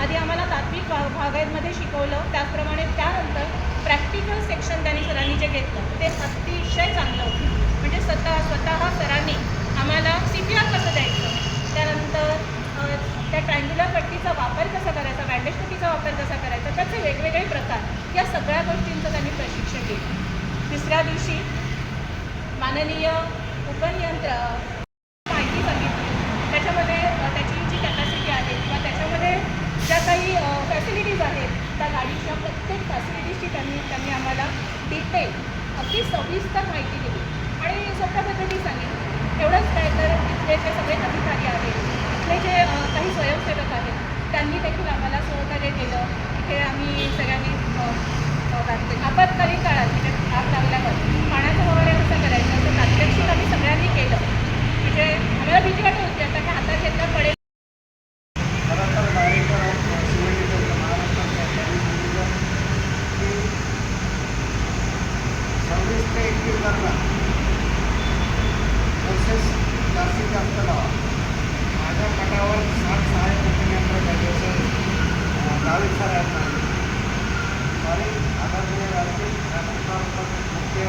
आधी आम्हाला तात्विक भा भागांमध्ये शिकवलं. त्याचप्रमाणे त्यानंतर प्रॅक्टिकल सेक्शन त्यांनी सरांनी जे घेतलं ते अतिशय चांगलं होतं. म्हणजे स्वतः स्वतः सरांनी आम्हाला सी पी आर कसं द्यायचं? त्यानंतर त्या ट्रँग्युलर पट्टीचा वापर कसा करायचा? बँडेज पट्टीचा वापर कसा करायचा? त्याचे वेगवेगळे प्रकार या सगळ्या गोष्टींचं त्यांनी प्रशिक्षण दिलं. तिसऱ्या दिवशी माननीय उपनियंत्र माहिती सांगितली त्याच्यामध्ये अ, त्याची जी कॅपॅसिटी आहे किंवा त्याच्यामध्ये ज्या काही फॅसिलिटीज आहेत त्या गाडीच्या प्रत्येक फॅसिलिटीजची त्यांनी त्यांनी आम्हाला डिटेल अगदी सविस्तर माहिती दिली. आणि सोप्या पद्धती सांगितली एवढंच काय तर इथले जे सगळे अधिकारी आहेत इथले जे काही स्वयंसेवक आहेत त्यांनी देखील आम्हाला सहकार्य केलं. इथे आम्ही सगळ्यांनी आपत्कालीन काळात म्हणजे आग लागल्यावर पाण्याचा वगैरे कसं करायचं असं प्रात्यक्षिक आम्ही सगळ्यांनी केलं. म्हणजे आम्हाला भीती वाटत होती. आता અને આદરણીય રાજ્ય રાજ્યપાલ મુખ્ય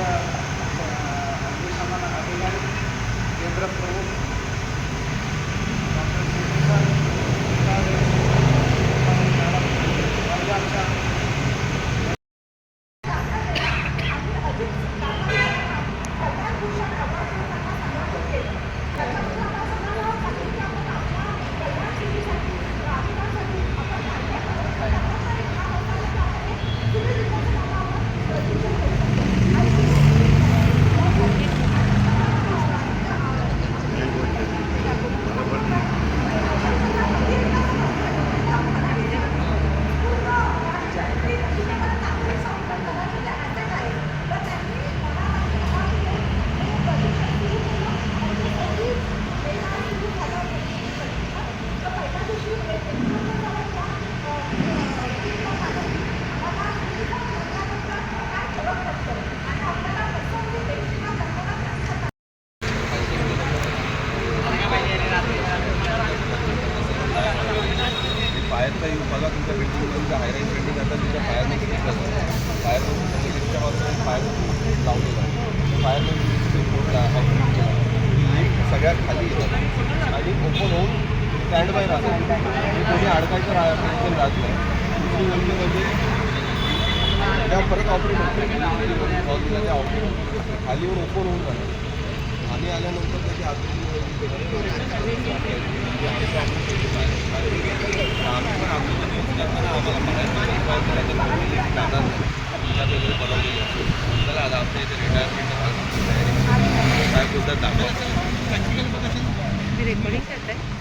અગ્નિશમન કેન્દ્ર પ્રમુખ स्टँड बाय राहतो. कोणी अडकायचं राह टेन्शन राहत नाही. दुसरी गोष्ट म्हणजे त्या परत ऑपरेट होते कॉल ऑपरेट होते ओपन होऊन जाणार. खाली आल्यानंतर त्याची आम्ही पण आमच्या म्हणजे रिटायरमेंट काय दाखवा. रेकॉर्डिंग करताय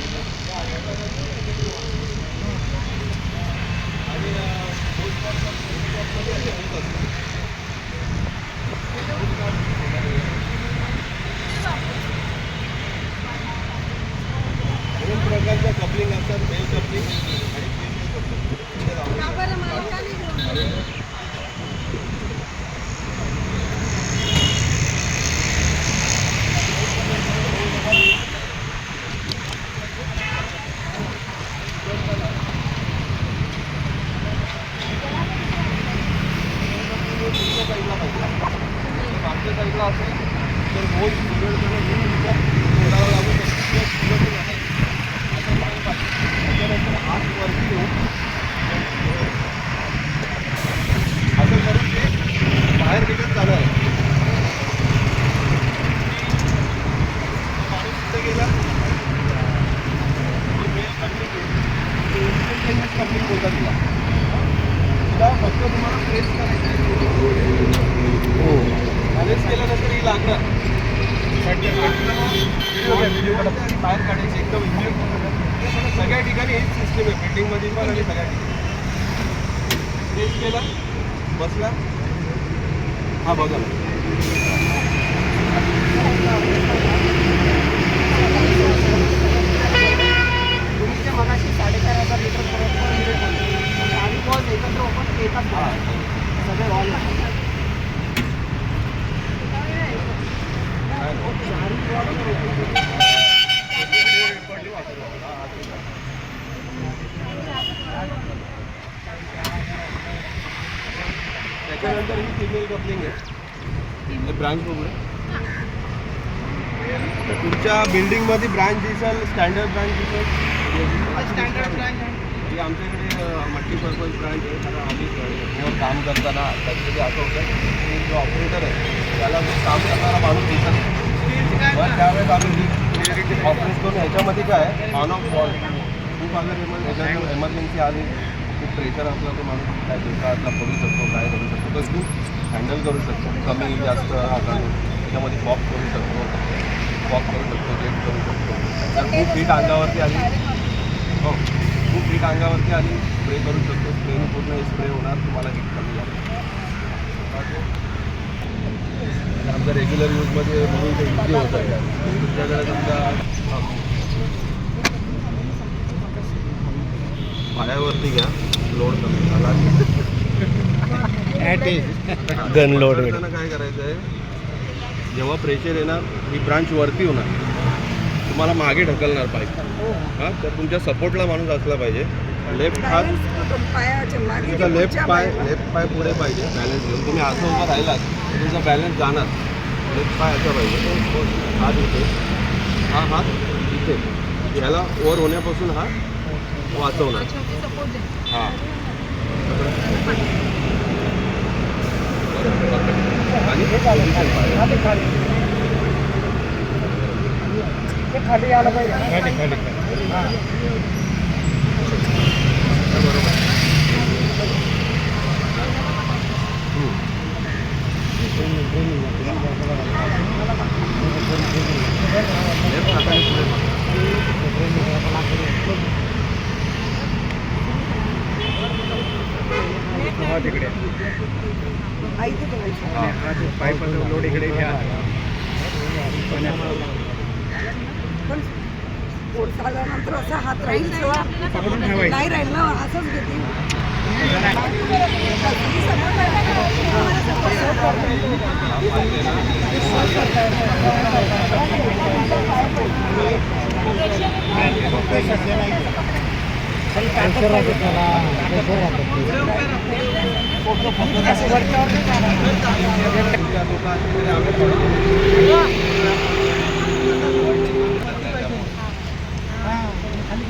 बोलतात तिला? तिला फक्त तुम्हाला प्रेस करायचं हो. प्रेस केल्यानंतर ही लागणार. बाहेर काढायची एकदम सगळ्या ठिकाणी हीच सिस्टम आहे. बिल्डिंगमध्ये पण आणि सगळ्या ठिकाणी. प्रेस केला. बसला. हा बघा. लिटर पर्यंत हंड्रेड म्हणजे एकत्र सगळे हॉल त्याच्यानंतर ही फिमेल कपलिंग आहे. ब्रांच बघू तुमच्या बिल्डिंगमध्ये ब्रांच दिसेल स्टँडर्ड ब्रांच दिसल. स्टँडर्ड ब्रांच ही आमच्याकडे मल्टीपर्पज ब्रांच आहे कारण आम्ही त्यावर काम करताना कधी असं होतं की जो ऑपरेटर आहे त्याला जो काम करणारा माणूस दिसत नाही. मग त्यावेळेस आम्ही ऑपरेट करून ह्याच्यामध्ये काय ऑन ऑफ वॉल खूप अगर एमर्जन्सी आली खूप प्रेशर असला तो माणूस काय दिवसातला पडू शकतो काय करू शकतो तर खूप हँडल करू शकतो. कमी जास्त हाताने त्याच्यामध्ये फॉक करू शकतो फॉक करू शकतो जेट करू शकतो. तर खूप हीट अंगावरती आली. हो. हीट अंगावरती आली स्प्रे करू शकतो. स्प्रेने पूर्ण स्प्रे होणार. तुम्हाला हीट कमी लागेल आमच्या रेग्युलर यूजमध्ये म्हणून ते इझी होतं आहे. तुमच्याकडे समजा पायावरती घ्या. लोड कमी झाला. गन लोड काय करायचं आहे? जेव्हा प्रेशर येणार ही ब्रांच वरती होणार. तुम्हाला मागे ढकलणार पाईप हां तर तुमच्या सपोर्टला माणूस असला पाहिजे. लेफ्ट हात. तुमचा लेफ्ट पाय लेफ्ट पाय पुढे पाहिजे. बॅलन्स घेऊन तुम्ही असं उभं राहिलात तर तुमचा बॅलन्स जाणार. लेफ्ट पाय असा पाहिजे. हात इथे. हा हात इथे. ह्याला वर होण्यापासून हा वाचवणार. हां. आणि पाहिजे. खाली आलं पाहिजे. खाली तिकडे. पाईपाचा लोड इकडे घ्या झाल्यानंतर असा हात राहील ठेवायचं. नाही राहील ना असंच घेते तुमच्या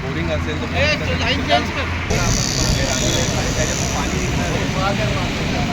बोरिंग असेल तर सतपुर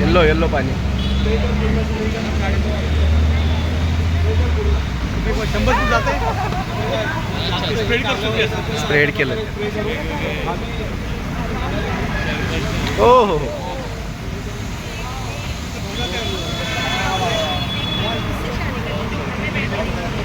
येल्लो येल्लो पाणी. शंभर फूट जाते स्प्रेड केलं. हो हो हो.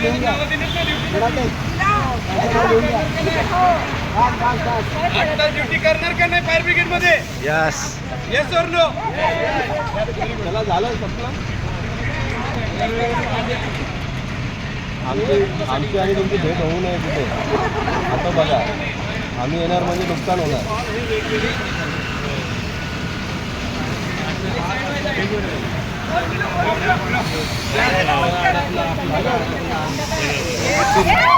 घ्या ड्युटी करणार का नाही फायर ब्रिगेडमध्ये? यस येस और नो त्याला झालं संपलं. आमची आमची आणि तुमची भेट होऊ नये तिथे. आता बघा. आम्ही येणार म्हणजे नुकसान होणार. Thank you.